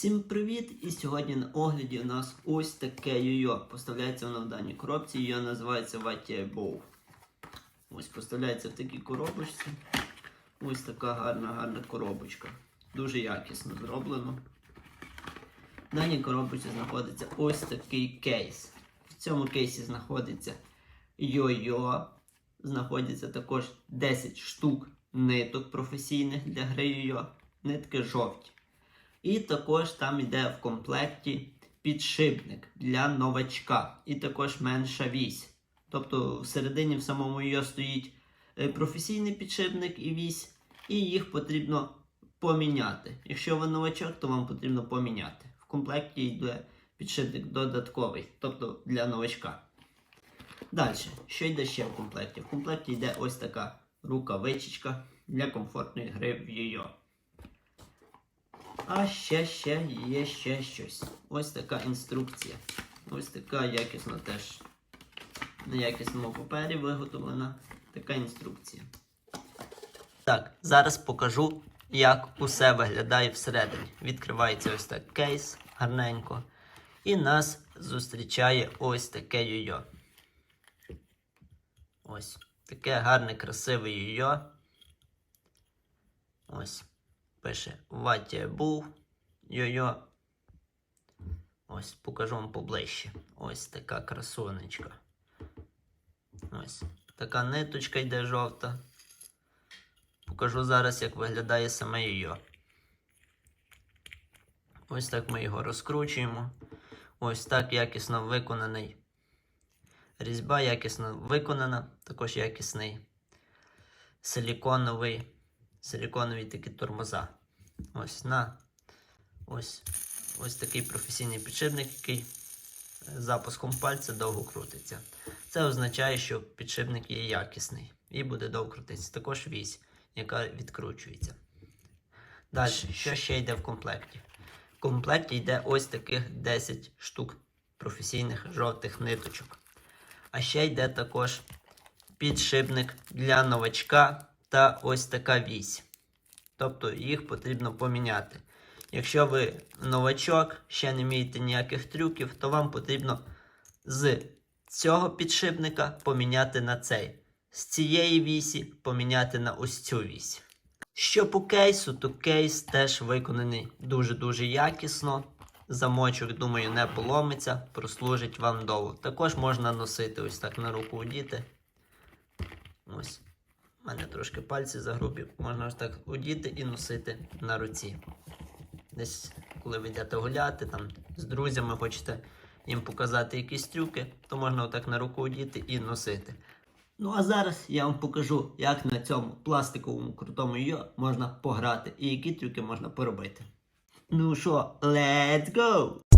Всім привіт! І сьогодні на огляді у нас ось таке йо-йо. Поставляється воно в даній коробці, йо називається Ватія Bow. Ось поставляється в такій коробочці. Ось така гарна гарна коробочка. Дуже якісно зроблено. В даній коробочці знаходиться ось такий кейс. В цьому кейсі знаходиться йо-йо. Знаходиться також 10 штук ниток професійних для гри йо-йо. Нитки жовті. І також там йде в комплекті підшипник для новачка. І також менша вісь. Тобто всередині в самому його стоїть е, професійний підшипник і вісь, і їх потрібно поміняти. Якщо ви новачок, то вам потрібно поміняти. В комплекті йде підшипник додатковий, тобто для новачка. Далі, що йде ще в комплекті? В комплекті йде ось така рукавичечка для комфортної гри в йо-йо. А ще ще є ще щось. Ось така інструкція. Ось така якісна теж на якісному папері виготовлена така інструкція. Так, зараз покажу, як усе виглядає всередині. Відкривається ось так кейс гарненько. І нас зустрічає ось таке йо-йо. Ось таке гарне, красиве йо-йо. Ось. Пише Ватія був. Йо-йо. Ось, покажу вам поближче. Ось така красунечка. Ось. Така ниточка йде жовта. Покажу зараз, як виглядає саме йо. Ось так ми його розкручуємо. Ось так якісно виконаний. Різьба якісно виконана, також якісний силіконовий силіконові такі тормоза. Ось на ось, ось такий професійний підшипник, який запуском пальця довго крутиться. Це означає, що підшипник є якісний і буде довго крутитися. Також вісь, яка відкручується. Далі, що ще йде в комплекті? В комплекті йде ось таких 10 штук професійних жовтих ниточок. А ще йде також підшипник для новачка та ось така вісь. Тобто їх потрібно поміняти. Якщо ви новачок, ще не вмієте ніяких трюків, то вам потрібно з цього підшипника поміняти на цей. З цієї вісі поміняти на ось цю вісь. Що по кейсу, то кейс теж виконаний дуже-дуже якісно. Замочок, думаю, не поломиться, прослужить вам довго. Також можна носити ось так на руку одіти. Ось. У мене трошки пальці загрубі, можна ось так одіти і носити на руці. Десь, коли ви йдете гуляти, там з друзями хочете їм показати якісь трюки, то можна отак на руку одіти і носити. Ну а зараз я вам покажу, як на цьому пластиковому крутому йо можна пограти і які трюки можна поробити. Ну що, let's go!